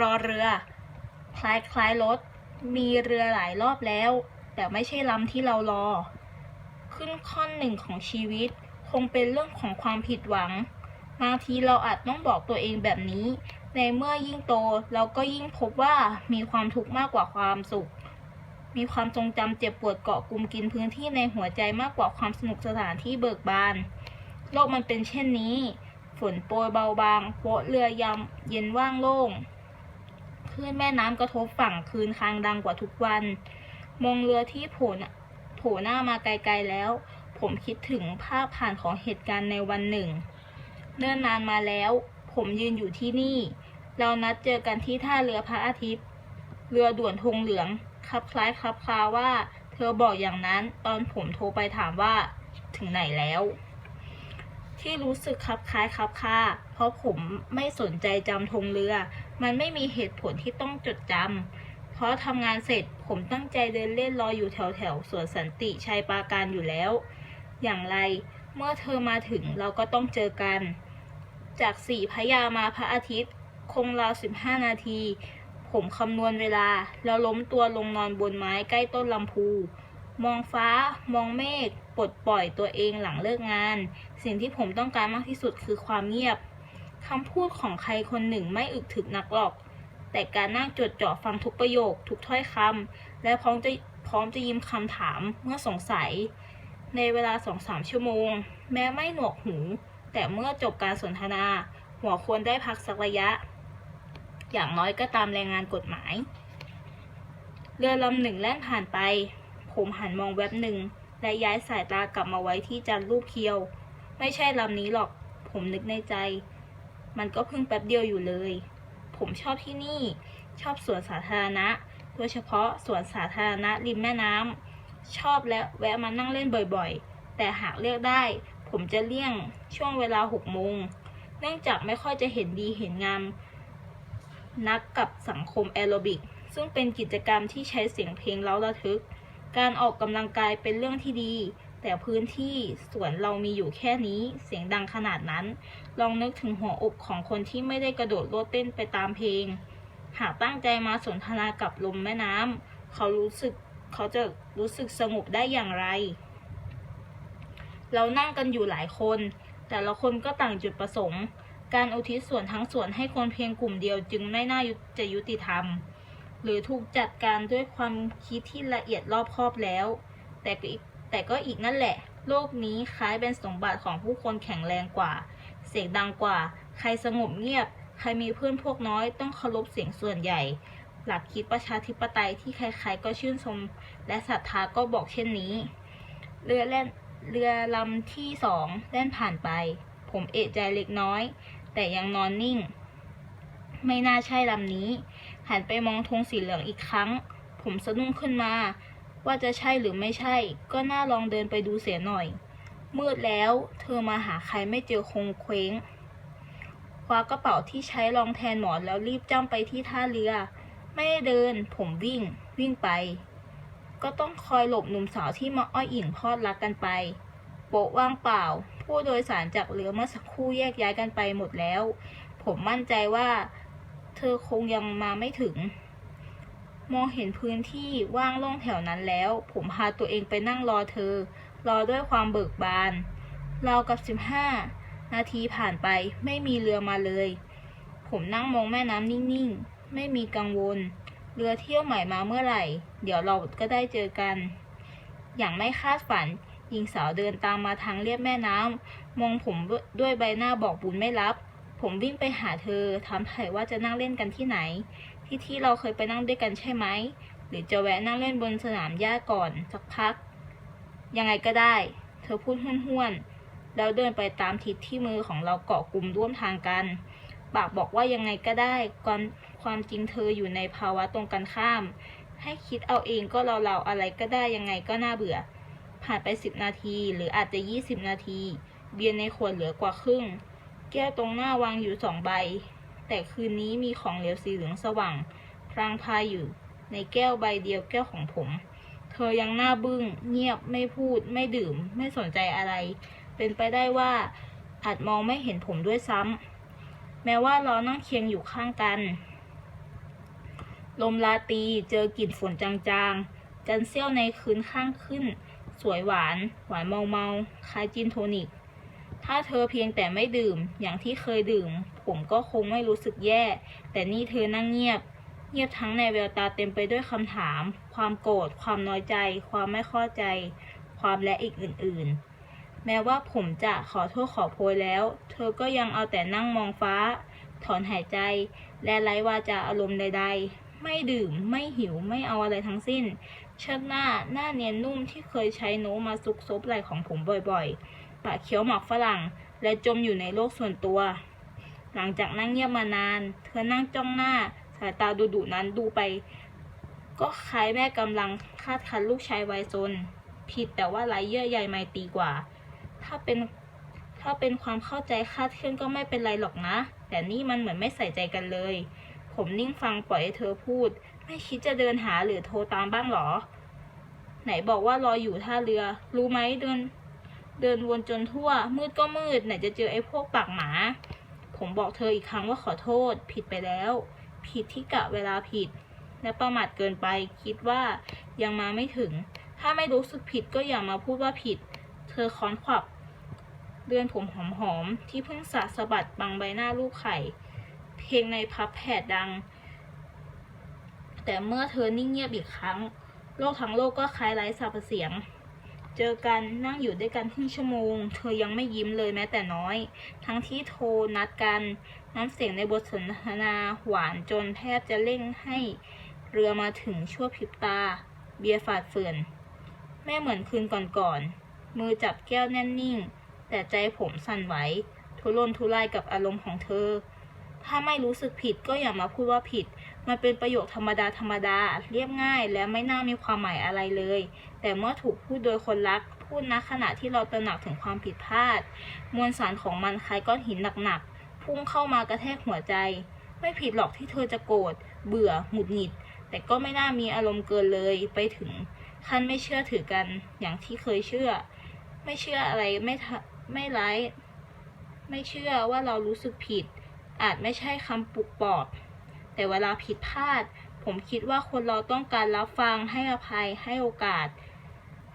รอเรือ คล้ายคล้ายรถ มีเรือหลายรอบแล้ว แต่ไม่ใช่ลำที่เรารอ ขึ้นข้อนหนึ่งของชีวิต คงเป็นเรื่องของความผิดหวัง บางทีเราอาจต้องบอกตัวเองแบบนี้ ในเมื่อยิ่งโตเราก็ยิ่งพบว่ามีความทุกข์มากกว่าความสุข มีความทรงจำเจ็บปวดเกาะกลุ่มกินพื้นที่ในหัวใจมากกว่าความสนุกสถานที่เบิกบาน โลกมันเป็นเช่นนี้ฝนโปรยเบาบางโปะเรือยำเย็นว่างโล่ง คลื่นแม่น้ำกระทบฝั่งคืนคางดังกว่าทุกวัน มองเรือที่โผล่โผล่หน้ามาไกลๆแล้ว ผมคิดถึงภาพผ่านของเหตุการณ์ในวันหนึ่ง เนิ่นนานมาแล้ว ผมยืนอยู่ที่นี่ เรานัดเจอกันที่ท่าเรือพระอาทิตย์ เรือด่วนธงเหลืองคลับคล้ายคลับคลาว่า เธอบอกอย่างนั้นตอนผมโทรไปถามว่า ถึงไหนแล้วที่รู้สึกคลับคล้ายคลับคลาเพราะผมไม่สนใจจำธงเรือ มันไม่มีเหตุผลที่ต้องจดจำ เพราะทำงานเสร็จผมตั้งใจเดินเล่นรออยู่แถวแถวสวนสันติชัยปราการอยู่แล้ว อย่างไรเมื่อเธอมาถึงเราก็ต้องเจอกัน จากสี่พยามาพระอาทิตย์ คงราวสิบห้านาที ผมคำนวณเวลา แล้วล้มตัวลงนอนบนไม้ใกล้ต้นลำพู มองฟ้า มองเมฆ ปลดปล่อยตัวเองหลังเลิกงาน สิ่งที่ผมต้องการมากที่สุดคือความเงียบ คำพูดของใครคนหนึ่งไม่อึกถึกนักหรอก แต่การนั่งจดจ่อฟังทุกประโยค ทุกถ้อยคำและพร้อมจะพร้อมจะยิ้มคำถามเมื่อสงสัย ในเวลาสองสามชั่วโมง แม้ไม่หนวกหู แต่เมื่อจบการสนทนา หัวควรได้พักสักระยะ อย่างน้อยก็ตามแรงงานกฎหมาย เรือลำหนึ่งแล่นผ่านไป ผมหันมองแวบหนึ่ง และย้ายสายตากลับมาไว้ที่จันรูปเคียว ไม่ใช่ลำนี้หรอก ผมนึกในใจ มันก็เพิ่งแป๊บเดียวอยู่เลย ผมชอบที่นี่ ชอบสวนสาธารณะ โดยเฉพาะสวนสาธารณะริมแม่น้ำ ชอบและแวะมานั่งเล่นบ่อยๆ แต่หากเลือกได้ ผมจะเลี่ยงช่วงเวลาหกโมง เนื่องจากไม่ค่อยจะเห็นดีเห็นงาม นักกับสังคมแอโรบิก ซึ่งเป็นกิจกรรมที่ใช้เสียงเพลงเล้าระทึก การออกกำลังกายเป็นเรื่องที่ดี แต่พื้นที่สวนเรามีอยู่แค่นี้เสียงดังขนาดนั้น ลองนึกถึงหัวอกของคนที่ไม่ได้กระโดดโลดเต้นไปตามเพลง หากตั้งใจมาสนทนากับลมแม่น้ำเขารู้สึกเขาจะรู้สึกสงบได้อย่างไร เรานั่งกันอยู่หลายคน แต่ละคนก็ต่างจุดประสงค์ การอุทิศส่วนทั้งส่วนให้คนเพียงกลุ่มเดียวจึงไม่น่าจะยุติธรรม หรือถูกจัดการด้วยความคิดที่ละเอียดรอบคอบแล้ว แต่ก็อีก แต่ก็อีกนั่นแหละ โลกนี้คล้ายเป็นสมบัติของผู้คนแข็งแรงกว่า เสียงดังกว่า ใครสงบเงียบ ใครมีเพื่อนพวกน้อยต้องเคารพเสียงส่วนใหญ่ หลักคิดประชาธิปไตยที่ใครๆก็ชื่นชม และศรัทธาก็บอกเช่นนี้ เรือแล่นเรือลำที่สองแล่นผ่านไป ผมเอะใจเล็กน้อย แต่ยังนอนนิ่ง ไม่น่าใช่ลำนี้ หันไปมองธงสีเหลืองอีกครั้ง ผมสะดุ้งขึ้นมา ว่าจะใช่หรือไม่ใช่ ก็น่าลองเดินไปดูเสียหน่อย มืดแล้ว เธอมาหาใครไม่เจอคงเคว้ง คว้ากระเป๋าที่ใช้รองแทนหมอนแล้วรีบจ้ำไปที่ท่าเรือ ไม่เดิน ผมวิ่ง วิ่งไป ก็ต้องคอยหลบหนุ่มสาวที่มาอ้อยอิ่งพอดรักกันไป โปะว่างเปล่า ผู้โดยสารจากเรือเมื่อสักครู่แยกย้ายกันไปหมดแล้ว ผมมั่นใจว่า เธอคงยังมาไม่ถึง มองเห็นพื้นที่ว่างโล่งแถวนั้นแล้ว ผมพาตัวเองไปนั่งรอเธอ รอด้วยความเบิกบานราวกับสิบห้านาทีผ่านไปไม่มีเรือมาเลย ผมนั่งมองแม่น้ำนิ่งๆ ไม่มีกังวล เรือเที่ยวใหม่มาเมื่อไหร่ เดี๋ยวเราก็ได้เจอกัน อย่างไม่คาดฝันหญิงสาวเดินตามมาทางเลียบแม่น้ำมองผมด้วยใบหน้าบอกบุญไม่รับ ผมวิ่งไปหาเธอถามไถ่ว่าจะนั่งเล่นกันที่ไหน ที่ที่เราเคยไปนั่งด้วยกันใช่ไหม หรือจะแวะนั่งเล่นบนสนามหญ้าก่อนสักพัก ยังไงก็ได้ เธอพูดห้วนๆแล้วเดินไปตามทิศที่มือของเราเกาะกลุ่มร่วมทางกันปากบอกว่ายังไงก็ได้ความความจริงเธออยู่ในภาวะตรงกันข้าม ให้คิดเอาเองก็เราๆอะไรก็ได้ยังไงก็น่าเบื่อ ผ่านไปสิบนาทีหรืออาจจะยี่สิบนาที เบียร์ในขวดเหลือกว่าครึ่ง แก้วตรงหน้าวางอยู่สองใบ แต่คืนนี้มีของเหลวสีเหลืองสว่าง พรางพายอยู่ ในแก้วใบเดียวแก้วของผม เธอยังหน้าบึง้ง เงียบไม่พูด ไม่ดื่ม ไม่สนใจอะไร เป็นไปได้ว่าอาจมองไม่เห็นผมด้วยซ้ำแม้ว่าเรานั่งเคียงอยู่ข้างกัน ลมลาตีเจอกลิ่นฝนจางๆ จันเซี่ยวในคืนข้างขึ้น สวยหวาน หวานเมาเมาคล้ายจินโทนิก ถ้าเธอเพียงแต่ไม่ดื่มอย่างที่เคยดื่ม ผมก็คงไม่รู้สึกแย่ แต่นี่เธอนั่งเงียบ เงียบทั้งในแววตาเต็มไปด้วยคำถาม ความโกรธ ความน้อยใจ ความไม่เข้าใจ ความและอีกอื่น ๆ แม้ว่าผมจะขอโทษขอโพยแล้ว เธอก็ยังเอาแต่นั่งมองฟ้า ถอนหายใจ และไร้วาจาอารมณ์ใด ๆไม่ดื่มไม่หิวไม่เอาอะไรทั้งสิ้น เชิดหน้าหน้าเนียนนุ่มที่เคยใช้โน้มาซุกซบไหล่ของผมบ่อยๆ ปากเคี้ยวหมากฝรั่ง และจมอยู่ในโลกส่วนตัว หลังจากนั่งเงียบมานาน เธอนั่งจ้องหน้า สายตาดุๆนั้นดูไป ก็คล้ายแม่กำลังคาดคันลูกชายวัยซน ผิดแต่ว่าไรเยื่อใยไม่ตีกว่า ถ้าเป็นถ้าเป็นความเข้าใจคาดเคลื่อนก็ไม่เป็นไรหรอกนะ แต่นี่มันเหมือนไม่ใส่ใจกันเลย ผมนิ่งฟังปล่อยให้เธอพูด ไม่คิดจะเดินหาหรือโทรตามบ้างหรอ ไหนบอกว่ารออยู่ท่าเรือ รู้ไหมเดินเดินวนจนทั่ว มืดก็มืด ไหนจะเจอไอ้พวกปากหมา ผมบอกเธออีกครั้งว่าขอโทษ ผิดไปแล้ว ผิดที่กะเวลาผิด และประมาทเกินไป คิดว่ายังมาไม่ถึง ถ้าไม่รู้สึกผิดก็อย่ามาพูดว่าผิด เธอค้อนขวับเดือนผมหอมๆที่เพิ่งสะสะบัดบังใบหน้าลูกไข่ เพลงในพับแผดดัง แต่เมื่อเธอนิ่งเงียบอีกครั้ง โลกทั้งโลกก็คล้ายไร้สรรพเสียง เจอกันนั่งอยู่ด้วยกันครึ่งชั่วโมง เธอยังไม่ยิ้มเลยแม้แต่น้อย ทั้งที่โทรนัดกันน้ำเสียงในบทสนทนาหวานจนแทบจะเร่งให้เรือมาถึงชั่วพริบตา เบียร์ฝาดเฟื่อน แม่เหมือนคืนก่อนๆมือจับแก้วแน่นนิ่ง แต่ใจผมสั่นไหวทุรนทุรายกับอารมณ์ของเธอ ถ้าไม่รู้สึกผิดก็อย่ามาพูดว่าผิด มันเป็นประโยคธรรมดาธรรมดา เรียบง่ายและไม่น่ามีความหมายอะไรเลย แต่เมื่อถูกพูดโดยคนรัก พูดณขณะที่เราตระหนักถึงความผิดพลาด มวลสารของมันคล้ายก้อนหินหนักๆ พุ่งเข้ามากระแทกหัวใจ ไม่ผิดหรอกที่เธอจะโกรธ เบื่อ หงุดหงิด แต่ก็ไม่น่ามีอารมณ์เกินเลยไปถึงขั้นไม่เชื่อถือกันอย่างที่เคยเชื่อ ไม่เชื่ออะไรไม่ทะไม่ร้าย ไม่เชื่อว่าเรารู้สึกผิด อาจไม่ใช่คำปลุกปลอบ แต่เวลาผิดพลาด ผมคิดว่าคนเราต้องการรับฟังให้อภัยให้โอกาส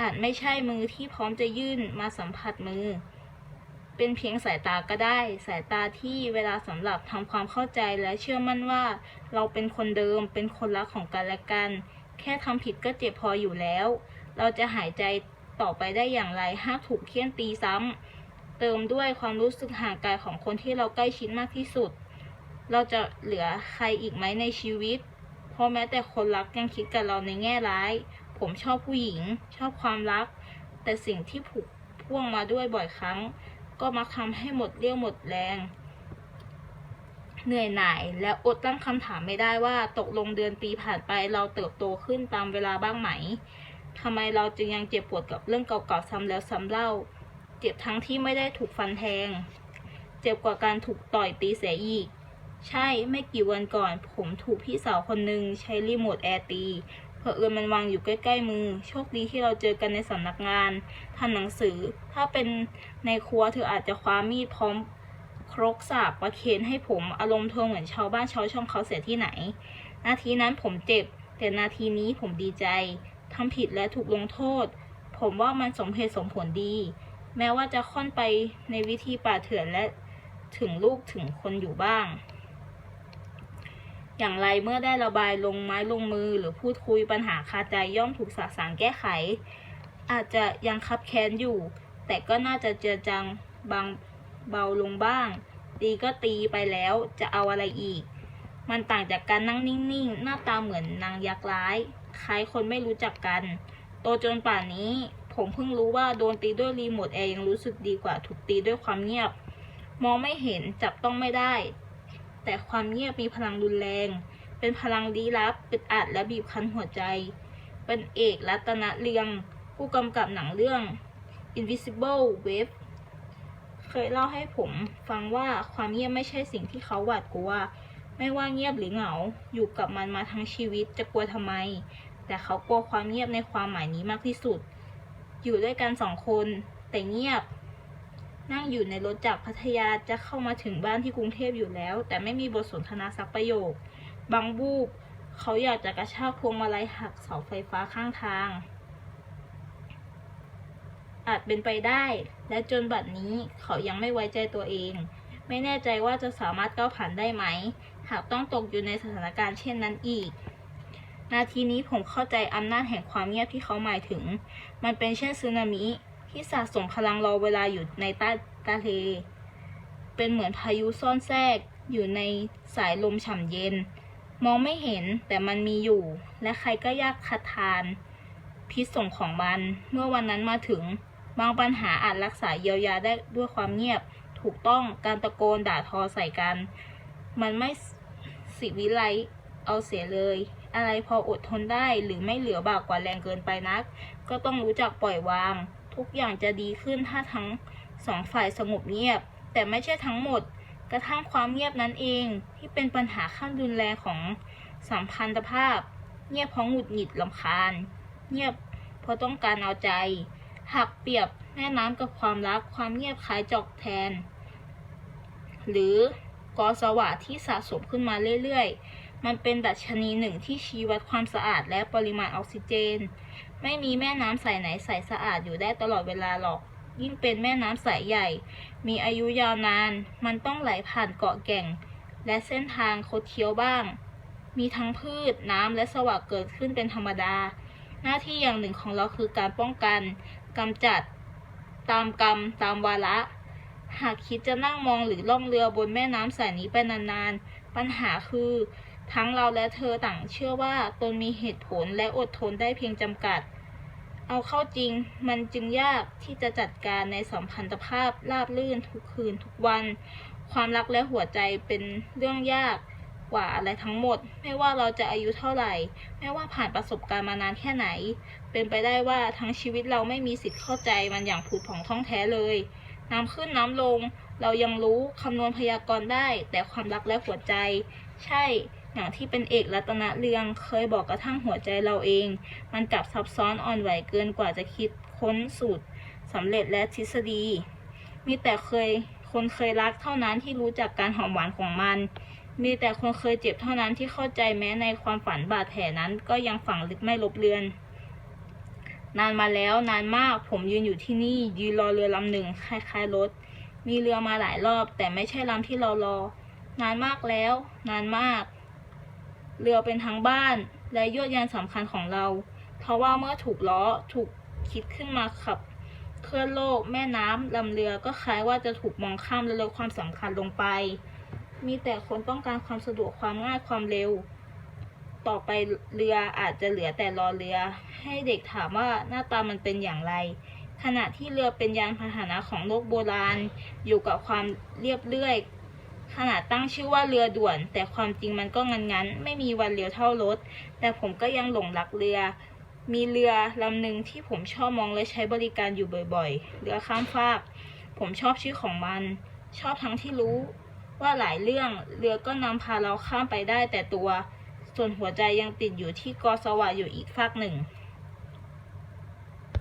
อาจไม่ใช่มือที่พร้อมจะยื่นมาสัมผัสมือ เป็นเพียงสายตาก็ได้ สายตาที่เวลาสำหรับทำความเข้าใจและเชื่อมั่นว่า เราเป็นคนเดิมเป็นคนรักของกันและกัน แค่ทำผิดก็เจ็บพออยู่แล้ว เราจะหายใจต่อไปได้อย่างไรหากถูกเคี่ยนตีซ้ำเติมด้วยความรู้สึกห่างไกลของคนที่เราใกล้ชิดมากที่สุด เราจะเหลือใครอีกไหมในชีวิต เพราะแม้แต่คนรักยังคิดกับเราในแง่ร้าย ผมชอบผู้หญิง ชอบความรัก แต่สิ่งที่ผูกพ่วงมาด้วยบ่อยครั้ง ก็มักทำให้หมดเรี่ยวหมดแรง เหนื่อยหน่าย และอดตั้งคำถามไม่ได้ว่าตกลงเดือนปีผ่านไปเราเติบโตขึ้นตามเวลาบ้างไหมทำไมเราจึงยังเจ็บปวดกับเรื่องเก่าๆซ้ำแล้วซ้ำเล่า เจ็บทั้งที่ไม่ได้ถูกฟันแทง เจ็บกว่าการถูกต่อยตีเสียอีก ใช่ไม่กี่วันก่อน ผมถูกพี่สาวคนหนึ่งใช้รีโมทแอร์ตีเผอิญมันวางอยู่ใกล้ ๆ มือ โชคดีที่เราเจอกันในสำนักงานทำหนังสือ ถ้าเป็นในครัวเธออาจจะคว้ามีดพร้อมครกสากประเคนให้ผมอารมณ์ทวงเหมือนชาวบ้านชาวช่องเขาเสียที่ไหน นาทีนั้นผมเจ็บ แต่นาทีนี้ผมดีใจทำผิดและถูกลงโทษ ผมว่ามันสมเหตุสมผลดี แม้ว่าจะค่อนไปในวิธีป่าเถื่อนและถึงลูกถึงคนอยู่บ้าง อย่างไรเมื่อได้ระบายลงไม้ลงมือหรือพูดคุยปัญหาคาใจย่อมถูกสะสางแก้ไข อาจจะยังคับแค้นอยู่ แต่ก็น่าจะเจือจางบางเบาลงบ้าง ตีก็ตีไปแล้วจะเอาอะไรอีก มันต่างจากการนั่งนิ่งๆ หน้าตาเหมือนนางยักษ์ร้าย คล้ายคนไม่รู้จักกัน โตจนป่านนี้ผมเพิ่งรู้ว่าโดนตีด้วยรีโมทแอร์ยังรู้สึกดีกว่าถูกตีด้วยความเงียบ มองไม่เห็นจับต้องไม่ได้ แต่ความเงียบมีพลังรุนแรง เป็นพลังลี้ลับอึดอัดและบีบคั้นหัวใจ เป็นเอกรัตนเรียง ผู้กำกับหนังเรื่อง Invisible Wave เคยเล่าให้ผมฟังว่าความเงียบไม่ใช่สิ่งที่เขาหวาดกลัว ไม่ว่าเงียบหรือเหงา อยู่กับมันมาทั้งชีวิตจะกลัวทำไม แต่เขากลัวความเงียบในความหมายนี้มากที่สุด อยู่ด้วยกันสองคน แต่เงียบ นั่งอยู่ในรถจากพัทยาจะเข้ามาถึงบ้านที่กรุงเทพอยู่แล้ว แต่ไม่มีบทสนทนาสักประโยค บางบูบเขาอยากจะกระชากพวงมาลัยหักเสาไฟฟ้าข้างทาง อาจเป็นไปได้ และจนบัดนี้เขายังไม่ไว้ใจตัวเอง ไม่แน่ใจว่าจะสามารถก้าวผ่านได้ไหม หากต้องตกอยู่ในสถานการณ์เช่นนั้นอีก นาทีนี้ผมเข้าใจอำนาจแห่งความเงียบที่เขาหมายถึง มันเป็นเช่นสึนามิ ที่สะสมพลังรอเวลาอยู่ในใต้ทะเล เป็นเหมือนพายุซ่อนแทรกอยู่ในสายลมฉ่ำเย็น มองไม่เห็นแต่มันมีอยู่ และใครก็ยากคัดทาน พิษส่งของมัน เมื่อวันนั้นมาถึง บางปัญหาอาจรักษาเยียวยาได้ด้วยความเงียบ ถูกต้องการตะโกนด่าทอใส่กัน มันไม่สิวิไลเอาเสียเลย อะไรพออดทนได้หรือไม่เหลือบากกว่าแรงเกินไปนัก ก็ต้องรู้จักปล่อยวาง ทุกอย่างจะดีขึ้นถ้าทั้งสองฝ่ายสงบเงียบ แต่ไม่ใช่ทั้งหมด กระทั่งความเงียบนั้นเอง ที่เป็นปัญหาขั้นรุนแรงของสัมพันธภาพ เงียบเพราะหงุดหงิดลำคาญ เงียบเพราะต้องการเอาใจ หากเปรียบแม่น้ำกับความรักความเงียบคล้ายจอกแทน หรือกอสวะที่สะสมขึ้นมาเรื่อยๆ มันเป็นดัชนีหนึ่งที่ชี้วัดความสะอาดและปริมาณออกซิเจน ไม่มีแม่น้ำใสไหนใสสะอาดอยู่ได้ตลอดเวลาหรอก ยิ่งเป็นแม่น้ำสายใหญ่ มีอายุยาวนาน มันต้องไหลผ่านเกาะแก่ง และเส้นทางคดเคี้ยวบ้าง มีทั้งพืชน้ำและสวะเกิดขึ้นเป็นธรรมดา หน้าที่อย่างหนึ่งของเราคือการป้องกันกำจัด ตามกรรม ตามวาระ หากคิดจะนั่งมองหรือล่องเรือบนแม่น้ำสายนี้ไปนานๆ ปัญหาคือ ทั้งเราและเธอต่างเชื่อว่าตนมีเหตุผลและอดทนได้เพียงจำกัด เอาเข้าจริงมันจึงยากที่จะจัดการในสัมพันธภาพราบลื่นทุกคืนทุกวัน ความรักและหัวใจเป็นเรื่องยากกว่าอะไรทั้งหมด ไม่ว่าเราจะอายุเท่าไหร่ ไม่ว่าผ่านประสบการณ์มานานแค่ไหน เป็นไปได้ว่าทั้งชีวิตเราไม่มีสิทธิ์เข้าใจมันอย่างผุดผ่องท่องแท้เลยน้ำขึ้นน้ำลง เรายังรู้คำนวณพยากรณ์ได้ แต่ความรักและหัวใจ ใช่ อย่างที่เป็นเอกรัตนเรืองเคยบอกกระทั่งหัวใจเราเอง มันกลับซับซ้อนอ่อนไหวเกินกว่าจะคิดค้นสูตรสำเร็จและทฤษฎี มีแต่เคยคนเคยรักเท่านั้นที่รู้จักการหอมหวานของมัน มีแต่คนเคยเจ็บเท่านั้นที่เข้าใจแม้ในความฝันบาดแผลนั้นก็ยังฝังลึกไม่ลบเลือน นานมาแล้วนานมากผมยืนอยู่ที่นี่ ยืนรอเรือลำหนึ่งคล้ายๆรถ มีเรือมาหลายรอบ แต่ไม่ใช่ลำที่เรารอ นานมากแล้ว นานมาก เรือเป็นทั้งบ้านและยวดยานสำคัญของเรา เพราะว่าเมื่อถูกล้อถูกคิดขึ้นมาขับ เคลื่อนโลกแม่น้ำลำเรือก็คล้ายว่าจะถูกมองข้ามและลดความสำคัญลงไป มีแต่คนต้องการความสะดวกความง่ายความเร็ว ต่อไปเรืออาจจะเหลือแต่รอเรือ ให้เด็กถามว่าหน้าตามันเป็นอย่างไร ขณะที่เรือเป็นยานพาหนะของโลกโบราณ อยู่กับความเรียบเรื่อย ขนาดตั้งชื่อว่าเรือด่วน แต่ความจริงมันก็งันๆไม่มีวันเร็วเท่ารถ แต่ผมก็ยังหลงรักเรือ มีเรือลำหนึ่งที่ผมชอบมองและใช้บริการอยู่บ่อยๆ เรือข้ามฟาก ผมชอบชื่อของมัน ชอบทั้งที่รู้ ว่าหลายเรื่องเรือก็นำพาเราข้ามไปได้แต่ตัว ส่วนหัวใจยังติดอยู่ที่กอสวะอยู่อีกฟากหนึ่ง